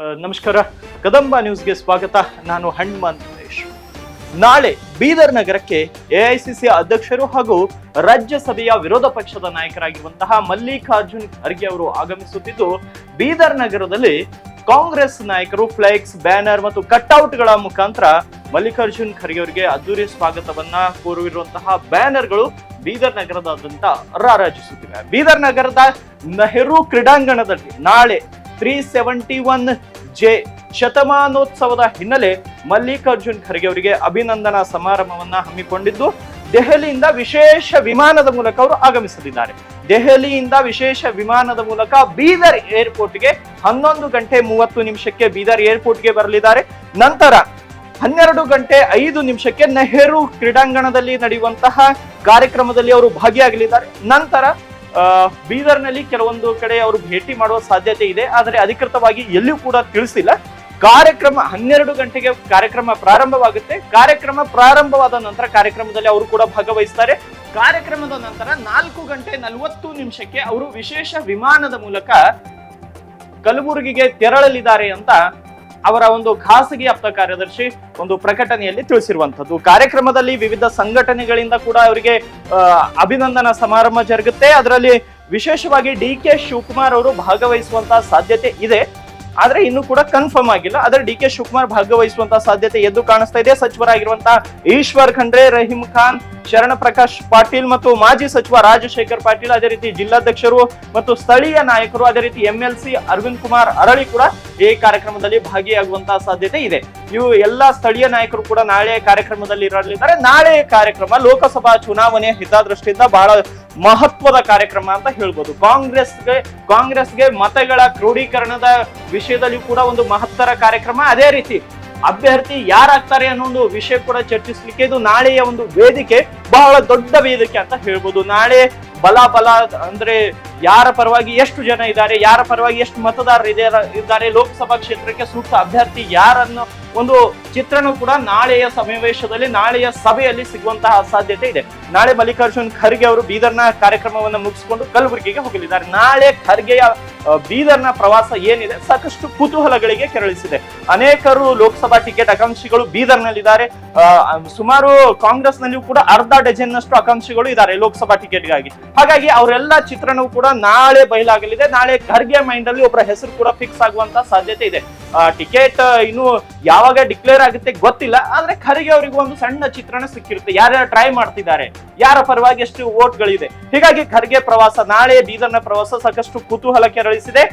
ನಮಸ್ಕಾರ. ಕದಂಬ ನ್ಯೂಸ್ಗೆ ಸ್ವಾಗತ. ನಾನು ಹಣ್ಮನ್ ಮಹೇಶ್. ನಾಳೆ ಬೀದರ್ ನಗರಕ್ಕೆ ಎಐಸಿಸಿ ಅಧ್ಯಕ್ಷರು ಹಾಗೂ ರಾಜ್ಯಸಭೆಯ ವಿರೋಧ ಪಕ್ಷದ ನಾಯಕರಾಗಿರುವಂತಹ ಮಲ್ಲಿಕಾರ್ಜುನ್ ಖರ್ಗೆ ಅವರು ಆಗಮಿಸುತ್ತಿದ್ದು, ಬೀದರ್ ನಗರದಲ್ಲಿ ಕಾಂಗ್ರೆಸ್ ನಾಯಕರು ಫ್ಲೆಕ್ಸ್, ಬ್ಯಾನರ್ ಮತ್ತು ಕಟ್ಔಟ್ಗಳ ಮುಖಾಂತರ ಮಲ್ಲಿಕಾರ್ಜುನ್ ಖರ್ಗೆ ಅವರಿಗೆ ಅದ್ದೂರಿ ಸ್ವಾಗತವನ್ನ ಕೋರಿರುವಂತಹ ಬ್ಯಾನರ್ಗಳು ಬೀದರ್ ನಗರದಾದ್ಯಂತ ರಾರಾಜಿಸುತ್ತಿವೆ. ಬೀದರ್ ನಗರದ ನೆಹರು ಕ್ರೀಡಾಂಗಣದಲ್ಲಿ ನಾಳೆ ತ್ರೀ ಸೆವೆಂಟಿ ಒನ್ ಜೆ. ಶತಮಾನೋತ್ಸವದ ಹಿನ್ನೆಲೆ ಮಲ್ಲಿಕಾರ್ಜುನ್ ಖರ್ಗೆ ಅವರಿಗೆ ಅಭಿನಂದನಾ ಸಮಾರಂಭವನ್ನ ಹಮ್ಮಿಕೊಂಡಿದ್ದು, ದೆಹಲಿಯಿಂದ ವಿಶೇಷ ವಿಮಾನದ ಮೂಲಕ ಅವರು ಆಗಮಿಸಲಿದ್ದಾರೆ. ದೆಹಲಿಯಿಂದ ವಿಶೇಷ ವಿಮಾನದ ಮೂಲಕ ಬೀದರ್ ಏರ್ಪೋರ್ಟ್ಗೆ ಹನ್ನೊಂದು ಗಂಟೆ ಮೂವತ್ತು ನಿಮಿಷಕ್ಕೆ ಬೀದರ್ ಏರ್ಪೋರ್ಟ್ಗೆ ಬರಲಿದ್ದಾರೆ. ನಂತರ ಹನ್ನೆರಡು ಗಂಟೆ ಐದು ನಿಮಿಷಕ್ಕೆ ನೆಹರು ಕ್ರೀಡಾಂಗಣದಲ್ಲಿ ನಡೆಯುವಂತಹ ಕಾರ್ಯಕ್ರಮದಲ್ಲಿ ಅವರು ಭಾಗಿಯಾಗಲಿದ್ದಾರೆ. ನಂತರ ಬೀದರ್ನಲ್ಲಿ ಕೆಲವೊಂದು ಕಡೆ ಅವರು ಭೇಟಿ ಮಾಡುವ ಸಾಧ್ಯತೆ ಇದೆ, ಆದರೆ ಅಧಿಕೃತವಾಗಿ ಎಲ್ಲಿಯೂ ಕೂಡ ತಿಳಿಸಿಲ್ಲ. ಕಾರ್ಯಕ್ರಮ ಹನ್ನೆರಡು ಗಂಟೆಗೆ ಕಾರ್ಯಕ್ರಮ ಪ್ರಾರಂಭವಾಗುತ್ತೆ. ಕಾರ್ಯಕ್ರಮ ಪ್ರಾರಂಭವಾದ ನಂತರ ಕಾರ್ಯಕ್ರಮದಲ್ಲಿ ಅವರು ಕೂಡ ಭಾಗವಹಿಸ್ತಾರೆ. ಕಾರ್ಯಕ್ರಮದ ನಂತರ ನಾಲ್ಕು ಗಂಟೆ ನಲವತ್ತು ನಿಮಿಷಕ್ಕೆ ಅವರು ವಿಶೇಷ ವಿಮಾನದ ಮೂಲಕ ಕಲಬುರಗಿಗೆ ತೆರಳಲಿದ್ದಾರೆ ಅಂತ ಅವರ ಒಂದು ಖಾಸಗಿ ಆಪ್ತ ಕಾರ್ಯದರ್ಶಿ ಒಂದು ಪ್ರಕಟಣೆಯಲ್ಲಿ ತಿಳಿಸಿರುವಂತದ್ದು ಕಾರ್ಯಕ್ರಮದಲ್ಲಿ ವಿವಿಧ ಸಂಘಟನೆಗಳಿಂದ ಕೂಡ ಅವರಿಗೆ ಅಭಿನಂದನಾ ಸಮಾರಂಭ ಜರುಗುತ್ತೆ. ಅದರಲ್ಲಿ ವಿಶೇಷವಾಗಿ ಡಿ ಕೆ ಶಿವಕುಮಾರ್ ಅವರು ಭಾಗವಹಿಸುವಂತಹ ಸಾಧ್ಯತೆ ಇದೆ. ಆದ್ರೆ ಇನ್ನು ಕೂಡ ಕನ್ಫರ್ಮ್ ಆಗಿಲ್ಲ. ಆದ್ರೆ ಡಿ ಕೆ ಶಿವಕುಮಾರ್ ಭಾಗವಹಿಸುವಂತಹ ಸಾಧ್ಯತೆ ಎದ್ದು ಕಾಣಿಸ್ತಾ ಇದೆ. ಸಚಿವರಾಗಿರುವಂತಹ ಈಶ್ವರ್ ಖಂಡ್ರೆ, ರಹೀಂ ಖಾನ್, ಶರಣ ಪ್ರಕಾಶ್ ಪಾಟೀಲ್ ಮತ್ತು ಮಾಜಿ ಸಚಿವ ರಾಜಶೇಖರ್ ಪಾಟೀಲ್, ಅದೇ ರೀತಿ ಜಿಲ್ಲಾಧ್ಯಕ್ಷರು ಮತ್ತು ಸ್ಥಳೀಯ ನಾಯಕರು, ಅದೇ ರೀತಿ M L C Arvind Kumar, ಅರಳಿ ಕೂಡ ಈ ಕಾರ್ಯಕ್ರಮದಲ್ಲಿ ಭಾಗಿಯಾಗುವಂತಹ ಸಾಧ್ಯತೆ ಇದೆ. ಇವು ಎಲ್ಲಾ ಸ್ಥಳೀಯ ನಾಯಕರು ಕೂಡ ನಾಳೆ ಕಾರ್ಯಕ್ರಮದಲ್ಲಿ ಇರಲಿದ್ದಾರೆ. ನಾಳೆ ಕಾರ್ಯಕ್ರಮ ಲೋಕಸಭಾ ಚುನಾವಣೆ ಹಿತದೃಷ್ಟಿಯಿಂದ ಬಹಳ ಮಹತ್ವದ ಕಾರ್ಯಕ್ರಮ ಅಂತ ಹೇಳ್ಬೋದು. ಕಾಂಗ್ರೆಸ್ಗೆ ಕಾಂಗ್ರೆಸ್ಗೆ ಮತಗಳ ಕ್ರೋಢೀಕರಣದ ವಿಷಯದಲ್ಲಿ ಕೂಡ ಒಂದು ಮಹತ್ತರ ಕಾರ್ಯಕ್ರಮ. ಅದೇ ರೀತಿ ಅಭ್ಯರ್ಥಿ ಯಾರಾಗ್ತಾರೆ ಅನ್ನೋ ಒಂದು ವಿಷಯ ಕೂಡ ಚರ್ಚಿಸ್ಲಿಕ್ಕೆ ಇದು ನಾಳೆಯ ಒಂದು ವೇದಿಕೆ, ಬಹಳ ದೊಡ್ಡ ವೇದಿಕೆ ಅಂತ ಹೇಳ್ಬೋದು. ನಾಳೆ ಬಲ ಬಲ ಅಂದ್ರೆ ಯಾರ ಪರವಾಗಿ ಎಷ್ಟು ಜನ ಇದ್ದಾರೆ, ಯಾರ ಪರವಾಗಿ ಎಷ್ಟು ಮತದಾರರು ಇದೆ- ಇದ್ದಾರೆ, ಲೋಕಸಭಾ ಕ್ಷೇತ್ರಕ್ಕೆ ಸೂಕ್ತ ಅಭ್ಯರ್ಥಿ ಯಾರನ್ನು ಒಂದು ಚಿತ್ರಣ ಕೂಡ ನಾಳೆಯ ಸಮಾವೇಶದಲ್ಲಿ, ನಾಳೆಯ ಸಭೆಯಲ್ಲಿ ಸಿಗುವಂತಹ ಸಾಧ್ಯತೆ ಇದೆ. ನಾಳೆ ಮಲ್ಲಿಕಾರ್ಜುನ್ ಖರ್ಗೆ ಅವರು ಬೀದರ್ನ ಕಾರ್ಯಕ್ರಮವನ್ನು ಮುಗಿಸಿಕೊಂಡು ಕಲಬುರಗಿಗೆ ಹೋಗಲಿದ್ದಾರೆ. ನಾಳೆ ಖರ್ಗೆಯ ಬೀದರ್ನ ಪ್ರವಾಸ ಏನಿದೆ, ಸಾಕಷ್ಟು ಕುತೂಹಲಗಳಿಗೆ ಕೆರಳಿಸಿದೆ. ಅನೇಕರು ಲೋಕಸಭಾ ಟಿಕೆಟ್ ಆಕಾಂಕ್ಷಿಗಳು ಬೀದರ್ನಲ್ಲಿದ್ದಾರೆ. ಸುಮಾರು ಕಾಂಗ್ರೆಸ್ನಲ್ಲಿಯೂ ಕೂಡ ಅರ್ಧ ಡಜನ್ ನಷ್ಟು ಆಕಾಂಕ್ಷಿಗಳು ಇದ್ದಾರೆ ಲೋಕಸಭಾ ಟಿಕೆಟ್ಗಾಗಿ. ಹಾಗಾಗಿ ಅವರೆಲ್ಲ ಚಿತ್ರಣವು ಕೂಡ ನಾಳೆ ಬಯಲಾಗಲಿದೆ. ನಾಳೆ ಖರ್ಗೆ ಮೈಂಡ್ ಅಲ್ಲಿ ಒಬ್ಬರ ಹೆಸರು ಕೂಡ ಫಿಕ್ಸ್ ಆಗುವಂತ ಸಾಧ್ಯತೆ ಇದೆ. ಟಿಕೆಟ್ ಇನ್ನು ಯಾವಾಗ ಡಿಕ್ಲೇರ್ ಆಗುತ್ತೆ ಗೊತ್ತಿಲ್ಲ. ಆದ್ರೆ ಖರ್ಗೆ ಅವರಿಗೂ ಒಂದು ಸಣ್ಣ ಚಿತ್ರಣ ಸಿಕ್ಕಿರುತ್ತೆ. ಯಾರ್ಯಾರು ಟ್ರೈ ಮಾಡ್ತಿದ್ದಾರೆ, ಯಾರ ಪರವಾಗಿ ಎಷ್ಟು ವೋಟ್ಗಳಿದೆ ಹೀಗಾಗಿ ಖರ್ಗೆ ಪ್ರವಾಸ, ನಾಳೆ ಬೀದರ್ನ ಪ್ರವಾಸ ಸಾಕಷ್ಟು ಕುತೂಹಲ ಕೆರಳಿಸಿದೆ.